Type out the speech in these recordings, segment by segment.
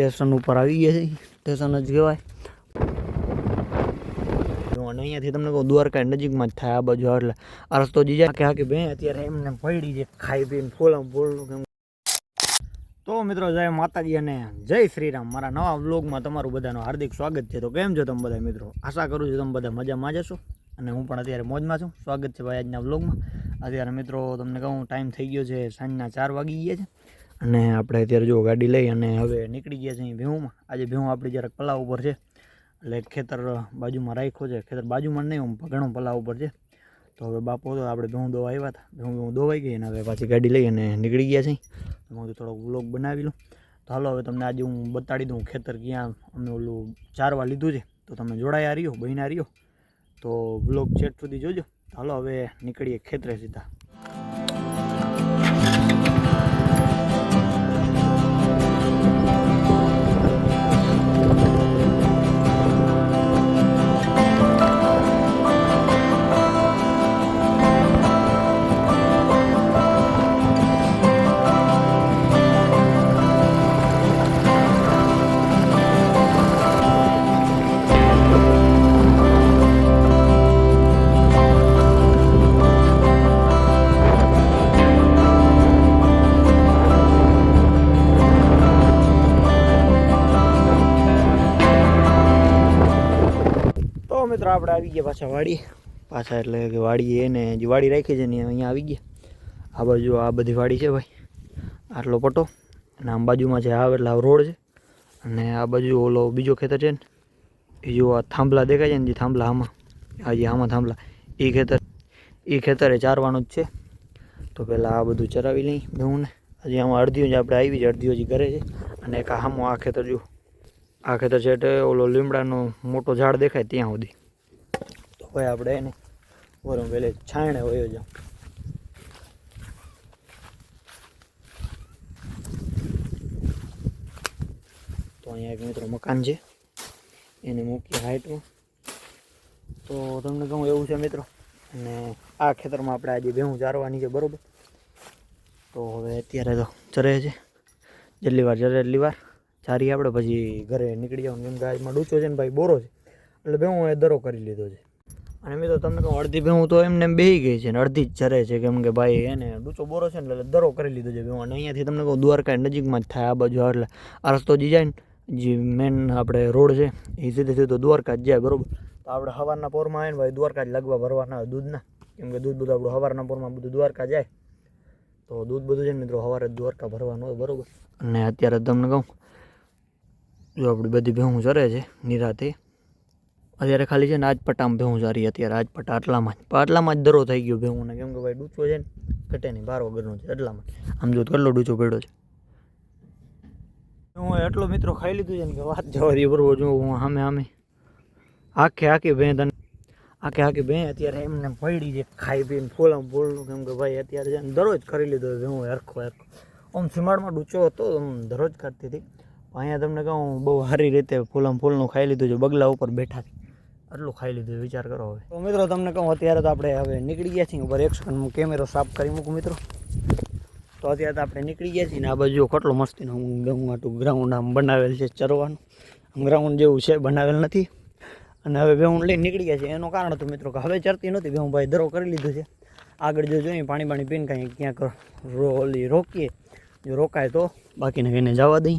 Station ઉપર આવી ગયા છે. સ્ટેશન જ કહેવાય. અહીંયાથી તમને કહું, દ્વારકા નજીકમાં જ થાય આ બાજુ, એટલે આ રસ્તો જીજા કે હા કે બે અત્યારે એમને પડી છે, ખાઈ પીને, ફૂલમ કેમ તો મિત્રો, જય માતાજી અને જય શ્રીરામ. મારા નવા વ્લોગમાં તમારું બધાનું હાર્દિક સ્વાગત છે. તો કેમ છો તમે બધા મિત્રો? આશા કરું છું તમે બધા મજામાં જશો અને હું પણ અત્યારે મોજમાં છું. સ્વાગત છે ભાઈ આજના વ્લોગમાં. અત્યારે મિત્રો, તમને કહું ટાઈમ થઈ ગયો છે સાંજના ચાર વાગી ગયા છે. અને આપણે અત્યારે જો ગાડી લઈ અને હવે નીકળી ગયા છે અહીં ભેહુમાં આજે ભેહું આપણી જરાક પલાવ ઉપર છે, એટલે ખેતર બાજુમાં રાખ્યો છે. ખેતર બાજુમાં નહીં, આમ ઘણો પલાવ ઉપર છે. તો હવે બાપો તો આપણે ભેહું દોવા આવ્યા હતા. ભેહું ભેહું દોવાઈ ગઈ અને હવે પાછી ગાડી લઈ અને નીકળી ગયા છીએ. હું થોડોક વ્લોગ બનાવી લઉં. તો હાલો, હવે તમને આજે હું બતાડી દઉં ખેતર ક્યાં અમે ઓલું ચારવા લીધું છે. તો તમે જોડાયા રહ્યો બહીના રહ્યો. તો વ્લોગ છેટ સુધી જોજો. હાલો, હવે નીકળીએ ખેતરે સીધા. તો મિત્રો આપણે આવી ગયા પાછા વાડી પાછા એટલે કે વાડી એને જે વાડી રાખી છે ને અહીંયા આવી ગયા. આ બાજુ આ બધી વાડી છે ભાઈ. આટલો પટ્ટો અને આમ બાજુમાં છે આવે એટલે આ રોડ છે. અને આ બાજુ ઓલો બીજો ખેતર છે ને, એ જો આ થાંભલા દેખાય છે ને જે થાંભલા આમાં, આ જે આમાં થાંભલા, એ ખેતર, એ ખેતરે ચારવાનું જ છે. તો પહેલાં આ બધું ચરાવી લઈ બેહું ને હજી આમાં અડધીઓ જ આપણે આવી છે, અડધીઓ હજી ઘરે છે. અને એક આમાં આ ખેતર જો આ ખેતર છે એટલે ઓલો લીમડાનો મોટો ઝાડ દેખાય ત્યાં સુધી. તો હવે આપણે એને વરમ વેલે છાંયણે વયો જાઉં. તો અહીંયા એક મિત્રો મકાન છે. એને મૂકી હાઈટમાં તો તમને કહું એવું છે મિત્રો. અને આ ખેતરમાં આપણે આજે ભેહું ચારવાની છે, બરાબર? તો હવે અત્યારે તો ચરે છે. જેટલી વાર ચરે એટલી વાર. ચારી આપણે પછી ઘરે નીકળી જવાનું કેમ કે આજમાં ડૂચો છે ને ભાઈ બોરો છે. એટલે ભેહું એ દરો કરી લીધો છે. અને મિત્રો તમને કહું, અડધી ભેહું તો એમને એમ બેહી ગઈ છે ને અડધી જ ચરે છે કેમ કે ભાઈ એને ડૂચો બોરો છે ને એટલે દરો કરી લીધો છે ભેહું. અને અહીંયાથી તમને કહું, દ્વારકા નજીકમાં જ થાય આ બાજુ એટલે આ રસ્તો જે જાય ને, જે મેન આપણે રોડ છે, એ સીધે સીધો દ્વારકા જ જાય બરોબર. તો આપણે સવારના પોરમાં આવે ને ભાઈ દ્વારકા જ લગવા ભરવાના દૂધના. કેમ કે દૂધ બધું આપણું સવારના પોરમાં બધું દ્વારકા જાય. તો દૂધ બધું છે ને મિત્રો સવારે દ્વારકા ભરવાનું હોય બરોબર. અને અત્યારે તમને કહું જો આપણી બધી ભેહું ચરે છે, નિરાતે. અત્યારે ખાલી છે ને આજ પટ્ટામાં ભેહું ચારી અત્યારે આજ પટ્ટા આટલામાં જ. આટલામાં જ દરો થઈ ગયો ભેહુંને. કેમ કે ભાઈ ડૂચો છે ને, ઘટે નહીં, બાર વગરનો છે એટલામાં આમ જો કેટલો ડૂચો પડ્યો છે. હું એટલો મિત્રો ખાઈ લીધું છે ને કે વાત જવા દે બરોબર, જો હું સામે સામે આખે આખી ભેં તને, આખે આખી ભેં અત્યારે એમને પડી છે, ખાઈ પીને ફોલામ ફૂલનું. કેમ કે ભાઈ અત્યારે છે ને દરરોજ કરી લીધો ભેહું હરખો હરખો. આમ સીમાડમાં ડૂચો હતો આમ દરરોજ કરતી હતી. અહીંયા તમને કહું, બહુ સારી રીતે ફૂલમ ફૂલનું ખાઈ લીધું છે. બગલા ઉપર બેઠા આટલું ખાઈ લીધું વિચાર કરો હવે. તો મિત્રો તમને કહું, અત્યારે તો આપણે હવે નીકળી ગયા છીએ. ઉપર એક સેકન્ડ કેમેરો સાફ કરી મૂકું મિત્રો. તો અત્યારે તો આપણે નીકળી ગયા છીએ ને આ બાજુ કેટલો મસ્તીનો આટલું ગ્રાઉન્ડ આમ બનાવેલ છે ચરવાનું. ગ્રાઉન્ડ જેવું છે, બનાવેલ નથી. અને હવે ગ્રાઉન્ડ લઈને નીકળી ગયા છે એનું કારણ હતું મિત્રો કે હવે ચરતી નહોતી. બેહું ભાઈ દરો કરી લીધું છે. આગળ જો જોઈએ, પાણી પાણી પીને કાંઈ ક્યાંક રોલી રોકીએ. જો રોકાય તો બાકીને કહીને જવા દઈ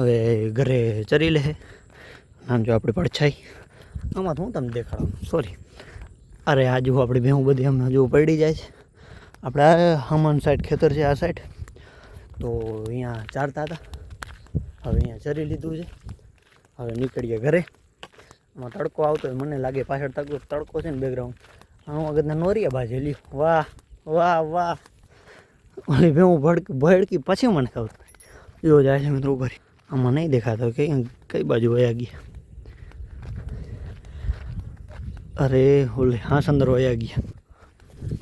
હવે ઘરે ચરી લે આમ જો આપણી પડછાઈ. આમાં તો હું તમને દેખાડું. સોરી અરે આ જુઓ આપણી ભેહું બધી હમણાં જુઓ પડી જાય છે. આપણે આ હમણ સાઈડ, ખેતર છે આ સાઈડ. તો અહીંયા ચારતા હતા. હવે અહીંયા ચરી લીધું છે. હવે નીકળીએ ઘરે. આમાં તડકો આવતો હોય, મને લાગે પાછળ તડકો તડકો છે ને બેકગ્રાઉન્ડ આનું આગળના નોરિયા બાજેલી વાહ વાહ વાહ. ઓલી ભેહું ભડકી ભડકી પછી મને ખબર. જો જાય છે મિત્રો ઉપર આમાં નહીં દેખાતો કઈ કઈ બાજુ વયા ગયા. અરે ઓલે હા સંદર વયા ગયા.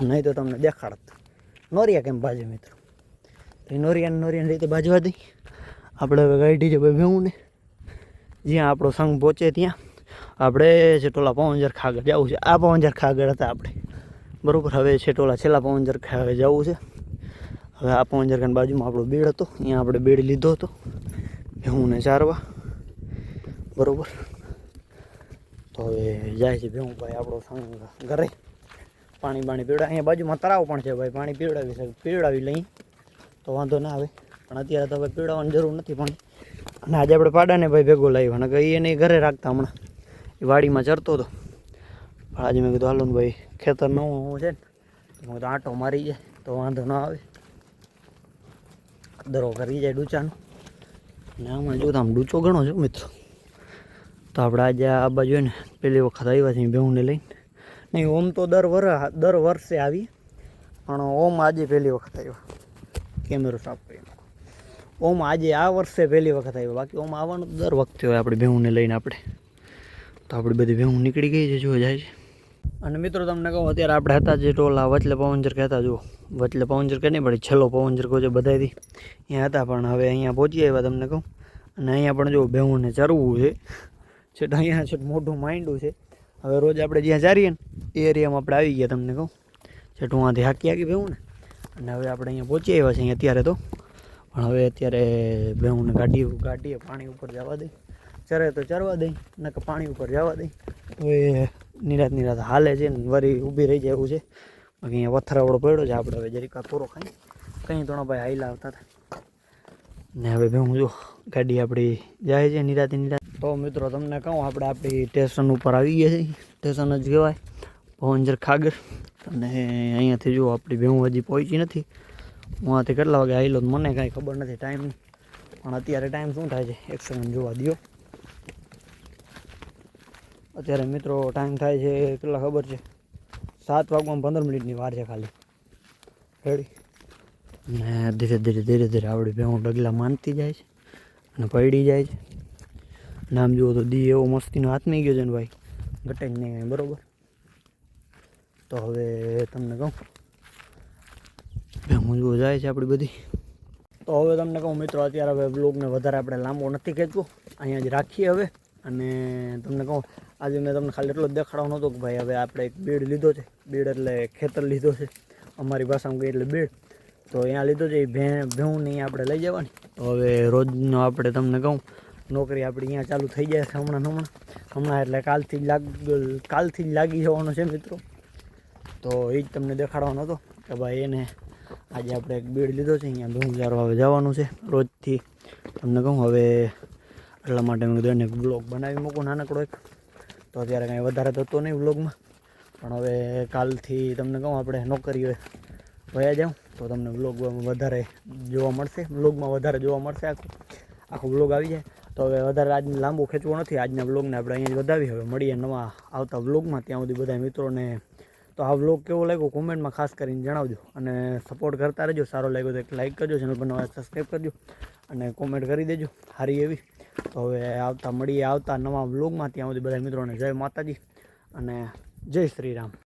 નહીં તો તમને દેખાડત. નોરિયા કેમ બાજુ મિત્રો? તો એ નોરિયા નોરિયાની રીતે બાજવા દઈ. આપણે હવે ગાડી છે ભાઈ ભેવું ને, જ્યાં આપણો સંઘ પહોંચે ત્યાં, આપણે છે ટોલા પવનજર ખાગર જવું છે, આ પવનજર ખાગર હતા આપણે. બરાબર, હવે છે ટોલા છેલ્લા પવનજર ખાગર જવું છે. હવે આ પવનજર બાજુમાં આપણો બેડ હતો, અહીંયા આપણે બેડ લીધો હતો. ભેહુંને ચારવા બરોબર તો હવે જાય છે ભેહું ભાઈ, આપણો ઘરે. પાણી પાણી પીવડા અહીંયા બાજુમાં તળાવ પણ છે ભાઈ, પાણી પીવડાવી શકે પીવડાવી લઈ. તો વાંધો ના આવે. પણ અત્યારે તો ભાઈ પીવડાવવાની જરૂર નથી, પણ અને આજે આપણે પાડાને ભાઈ ભેગો લાવ્યો. અને એ એને ઘરે રાખતા હમણાં. એ વાડીમાં ચરતો હતો. પણ આજે મેં કીધું, હાલો ભાઈ, ખેતર નવું છે ને. મેં કીધું, આંટો મારી જાય. તો વાંધો ના આવે. દરો કરી જાય ડૂચાનો. ને આમાં જોતા આમ ડૂચો ઘણો છે મિત્રો. તો આપણે આજે આ બાજુ ને પહેલી વખત આવ્યા છીએ બેહુને લઈને. નહીં ઓમ તો દર વર, દર વર્ષે આવી, પણ ઓમ આજે પહેલી વખત આવ્યો કેમેરો સાફ કરી ઓમ આજે આ વર્ષે પહેલી વખત આવ્યો બાકી ઓમ આવવાનું દર વખતે હોય આપણે બેહુને લઈને આપણે. તો આપણી બધી બેહું નીકળી ગઈ છે જોવા જાય છે. અને મિત્રો તમને કહું, અત્યારે આપણે હતા જે ટોલા વચલે પવનજર કહેતા, જુઓ. વચલે પવનજર કે નહીં પડી છેલ્લો પવનજર કહો છે બધાથી અહીંયા હતા, પણ હવે અહીંયા પહોંચી આવ્યા તમને કહું. અને અહીંયા પણ જો બેહુંને ચરવું છે. છેટ અહીંયા છે મોઢું માઇન્ડું છે. હવે રોજ આપણે જ્યાં ચારીએ ને, એ એરિયામાં આપણે આવી ગયા તમને કહું. છેટ હું આથી હાકી હાકી બેહું ને અને હવે આપણે અહીંયા પહોંચી આવ્યા છે અહીંયા અત્યારે તો. પણ હવે અત્યારે બેહુંને ગાડી, ગાડીએ પાણી ઉપર જવા દઈ. ચરે તો ચરવા દઈ, નકર પાણી ઉપર જવા દઈ. એ નિરાત નિરાત હાલે છે ને વરી ઊભી રહી જાય એવું છે. બાકી અહીંયા વથરાવડો પડ્યો છે, આપણે હવે જરીક પૂરો ખાઈ. કંઈ તો ભાઈ હાઈલા આવતા હતા. ને હવે ભેહું જો, ગાડી આપણી જાય છે નિરાતે નિરાત. તો મિત્રો તમને કહું, આપણે આપણી સ્ટેશન ઉપર આવી ગયા છીએ. સ્ટેશન જ કહેવાય પવનજર ખાગર. અને અહીંયાથી જો આપણી ભેહું હજી પહોંચી નથી. હું આથી કેટલા વાગે આવેલો મને કાંઈ ખબર નથી ટાઈમ પણ અત્યારે ટાઈમ શું થાય છે? એક સેકન્ડ જોવા દો અત્યારે મિત્રો ટાઈમ થાય છે, કેટલા ખબર છે? સાત વાગવામાં પંદર મિનિટની વાર છે ખાલી. રેડી ને ધીરે ધીરે ધીરે ધીરે આવડી ભેહું ડગલા માનતી જાય છે અને પડી જાય છે. નામ જુઓ તો દી એવો મસ્તીનો હાથમાં ગયો છે ને ભાઈ. ઘટે નહીં, બરોબર? તો હવે તમને કહું, ભેહું જુઓ જાય છે આપણી બધી. તો હવે તમને કહું મિત્રો, અત્યારે હવે બ્લોગને વધારે આપણે લાંબો નથી ખેંચવો. અહીંયા જ રાખીએ હવે. અને તમને કહું, આજે મેં તમને ખાલી એટલો જ દેખાડવાનો હતો કે ભાઈ હવે આપણે એક બેડ લીધો છે. બેડ એટલે ખેતર લીધો છે. અમારી ભાષામાં કહીએ એટલે બેડ. તો અહીંયા લીધો છે, એ ભે ભેહું નહીં આપણે લઈ જવાની. તો હવે રોજનો આપણે તમને કહું, નોકરી આપણી અહીંયા ચાલુ થઈ જાય છે હમણાં હમણાં. હમણાં એટલે કાલથી જ લાગ, કાલથી જ લાગી જવાનો છે મિત્રો. તો એ જ તમને દેખાડવાનો હતો કે ભાઈ એને આજે આપણે એક બેડ લીધો છે, અહીંયા ભેહું ચારવા હવે જવાનું છે. રોજથી તમને કહું, હવે એટલા માટે મેં કીધું એને બ્લોગ બનાવી મૂકું, નાનકડો એક. તો અત્યારે કાંઈ વધારે થતો નહીં વ્લોગમાં પણ હવે કાલથી તમને કહું, આપણે નોકરીએ વયા જાઉં, તો તમને બ્લોગ વધારે જોવા મળશે. બ્લોગમાં વધારે જોવા મળશે આખું. આખો બ્લોગ આવી જાય. તો હવે વધારે આજને લાંબુ ખેંચવો નથી. આજના બ્લોગને આપણે અહીંયા જ વધાવી. હવે મળીએ નવા આવતા બ્લોગમાં ત્યાં સુધી બધા મિત્રોને તો આ બ્લોગ કેવો લાગ્યો કોમેન્ટમાં ખાસ કરીને જણાવજો. અને સપોર્ટ કરતા રહેજો. સારો લાગ્યો તો એક લાઇક કરજો ચેનલ પર નવા સબસ્ક્રાઈબ કરજો. અને કોમેન્ટ કરી દેજો. સારી એવી. તો હવે આવતા, મળીએ આવતા નવા બ્લોગમાં ત્યાં સુધી બધા મિત્રોને જય માતાજી અને જય શ્રી રામ